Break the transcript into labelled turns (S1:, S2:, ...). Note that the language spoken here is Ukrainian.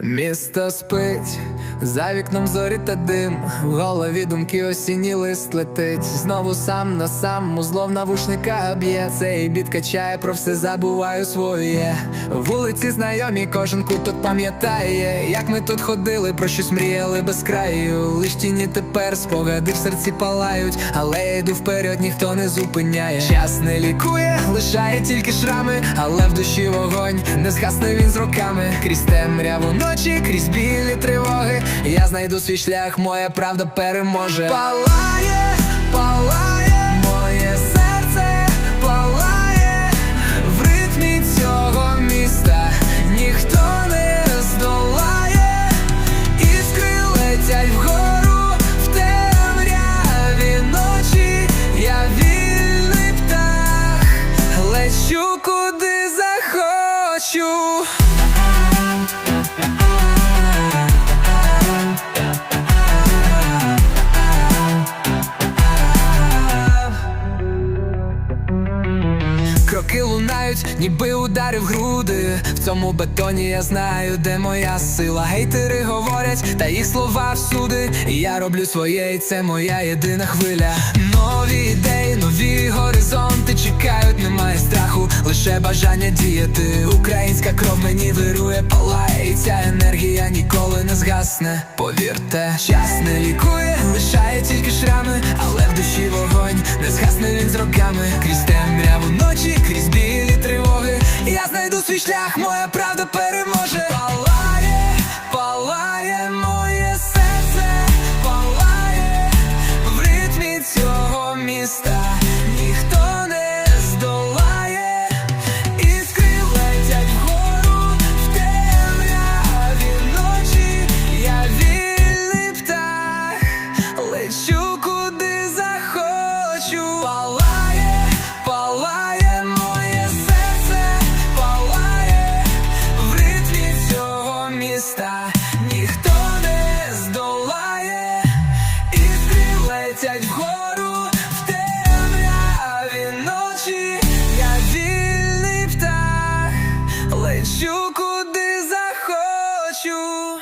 S1: Місто спить, за вікном зорі та дим, в голові думки осінній лист летить. Знову сам на сам, узлов навушника б'є Цей біт качає, про все забуваю своє. Вулиці знайомі, кожен кут тут пам'ятає, як ми тут ходили, про щось мріяли без краю. Лиш тіні тепер спогади в серці палають, але я йду вперед, ніхто не зупиняє. Час не лікує, лишає тільки шрами, але в душі вогонь не згасне він з роками. Крізь темряву ночі, крізь білі тривоги. Я знайду свій шлях, моя правда переможе. Палає, палає, моє серце палає в ритмі цього міста. Ніхто не здолає, іскри летять вгору в темряві ночі. Я вільний птах, лечу куди захочу. Кроки ніби удари в груди. В цьому бетоні я знаю, де моя сила. Гейтери говорять, та їх слова всюди. І я роблю своє, і це моя єдина хвиля. Нові ідеї, лише бажання діяти. Українська кров мені вирує, палає, і ця енергія ніколи не згасне. Повірте, час не лікує, лишає тільки шрами, але в душі вогонь не згасне він з роками. Крізь темряву ночі, крізь білі тривоги. Я знайду свій шлях, моя правда переможе. Палає, палає моє серце, палає в ритмі цього міста. ніхто не здолає, іскри летять вгору в темряві ночі, я вільний птах, лечу куди захочу.